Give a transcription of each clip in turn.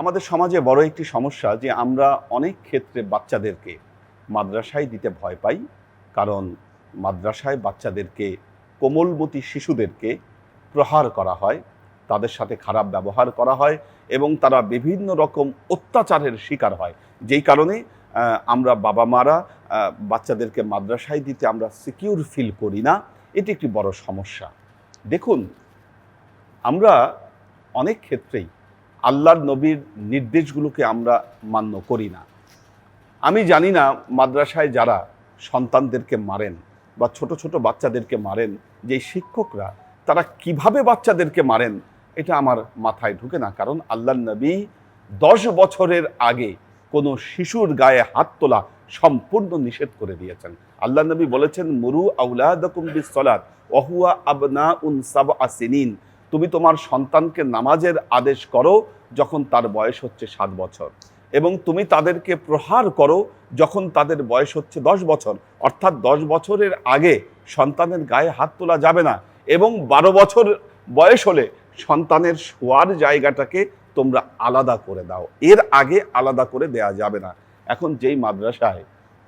আমাদের সমাজে বড় একটি সমস্যা যে আমরা অনেক ক্ষেত্রে বাচ্চাদেরকে মাদ্রাসায় দিতে ভয় পাই। কারণ মাদ্রাসায় বাচ্চাদেরকে, কোমলমতি শিশুদেরকে প্রহার করা হয়, তাদের সাথে খারাপ ব্যবহার করা হয় এবং তারা বিভিন্ন রকম অত্যাচারের শিকার হয়। যেই কারণে আমরা বাবা মারা বাচ্চাদেরকে মাদ্রাসায় দিতে আমরা সিকিউর ফিল করি না। এটি একটি বড় সমস্যা। দেখুন, আমরা অনেক ক্ষেত্রেই আল্লাহর নবীর নির্দেশগুলোকে আমরা মান্য করি না। আমি জানি না মাদ্রাসায় যারা সন্তানদেরকে মারেন বা ছোট ছোট বাচ্চাদেরকে মারেন, যে শিক্ষকরা তারা কীভাবে বাচ্চাদেরকে মারেন, এটা আমার মাথায় ঢুকে না। কারণ আল্লাহর নবী দশ বছরের আগে কোনো শিশুর গায়ে হাত তোলা সম্পূর্ণ নিষেধ করে দিয়েছেন। আল্লাহ নবী বলেছেন, মুরু আউলাদকুম ওহুয়া আবনা উন সাব আসিনিন তুমি তোমার সন্তানকে নামাজের আদেশ করো যখন তার বয়স হচ্ছে সাত বছর। এবং তুমি তাদেরকে প্রহার করো যখন তাদের বয়স হচ্ছে দশ বছর। অর্থাৎ দশ বছরের আগে সন্তানের গায়ে হাত তোলা যাবে না এবং বারো বছর বয়স হলে সন্তানের শোয়ার জায়গাটাকে তোমরা আলাদা করে দাও। এর আগে আলাদা করে দেয়া যাবে না। এখন যেই মাদ্রাসায়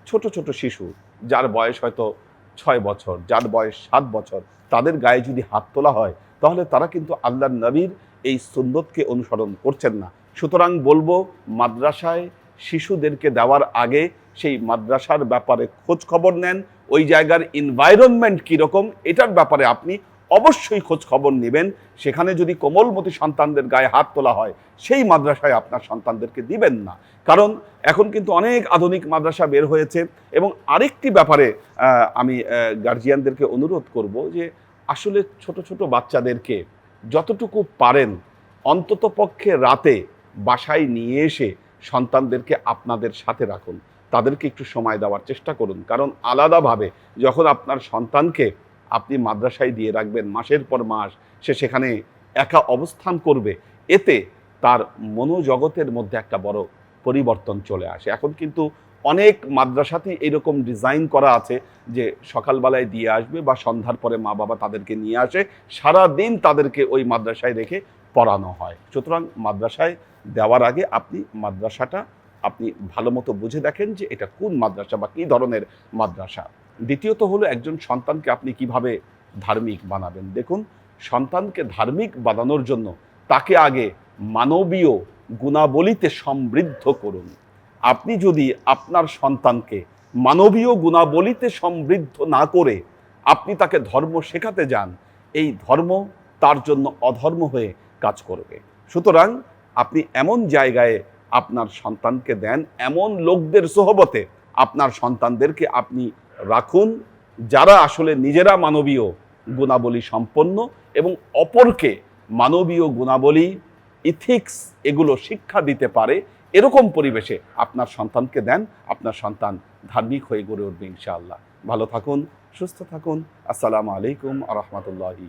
ছোট ছোট শিশু যার বয়স হয়তো ছয় বছর, যার বয়স সাত বছর, তাদের গায়ে যদি হাত তোলা হয়, তাহলে তারা কিন্তু আল্লাহর নবীর এই সুন্নতকে অনুসরণ করছেন না। সুতরাং বলব, মাদ্রাসায় শিশুদেরকে দেওয়ার আগে সেই মাদ্রাসার ব্যাপারে খোঁজ খবর নেন, ওই জায়গার এনভায়রনমেন্ট কীরকম, এটার ব্যাপারে আপনি অবশ্যই খোঁজ খবর নেবেন। সেখানে যদি কোমলমতি সন্তানদের গায়ে হাত তোলা হয়, সেই মাদ্রাসায় আপনার সন্তানদেরকে দিবেন না। কারণ এখন কিন্তু অনেক আধুনিক মাদ্রাসা বের হয়েছে এবং আরেকটি ব্যাপারে আমি গার্জিয়ানদেরকে অনুরোধ করব যে আসলে ছোট ছোট বাচ্চাদেরকে যতটুকু পারেন অন্তত পক্ষে রাতে বাসায় নিয়ে এসে সন্তানদেরকে আপনাদের সাথে রাখুন। তাদেরকে একটু সময় দেওয়ার চেষ্টা করুন। কারণ আলাদাভাবে যখন আপনার সন্তানকে আপনি মাদ্রাসায় দিয়ে রাখবেন মাসের পর মাস, সে সেখানে একা অবস্থান করবে, এতে তার মনোজগতের মধ্যে একটা বড় পরিবর্তন চলে আসে। এখন কিন্তু অনেক মাদ্রাসাতেই এরকম ডিজাইন করা আছে যে সকালবেলায় দিয়ে আসবে বা সন্ধ্যার পরে মা বাবা তাদেরকে নিয়ে আসে সারা দিন তাদেরকে ওই মাদ্রাসায় রেখে পড়ানো হয়। সুতরাং মাদ্রাসায় দেওয়ার আগে আপনি মাদ্রাসাটা আপনি ভালো মতো বুঝে দেখেন যে এটা কোন মাদ্রাসা বা কী ধরনের মাদ্রাসা। দ্বিতীয়ত হলো একজন সন্তানকে আপনি কীভাবে ধার্মিক বানাবেন। দেখুন, সন্তানকে ধার্মিক বানানোর জন্য তাকে আগে মানবীয় গুণাবলীতে সমৃদ্ধ করুন। আপনি যদি আপনার সন্তানকে মানবীয় গুণাবলীতে সমৃদ্ধ না করে আপনি তাকে ধর্ম শেখাতে যান, এই ধর্ম তার জন্য অধর্ম হয়ে কাজ করবে। সুতরাং আপনি এমন জায়গায় আপনার সন্তানকে দেন, এমন লোকদের সোহবতে আপনার সন্তানদেরকে আপনি রাখুন, যারা আসলে নিজেরা মানবীয় গুণাবলী সম্পন্ন এবং অপরকে মানবীয় গুণাবলী ইথিক্স এগুলো শিক্ষা দিতে পারে এরকম পরিবেশে আপনার সন্তানকে দেন, আপনার সন্তান ধার্মিক হয়ে গড়ে উঠবে ইনশাআল্লাহ। ভালো থাকুন, সুস্থ থাকুন। আসসালামু আলাইকুম আ রহমতুল্লাহি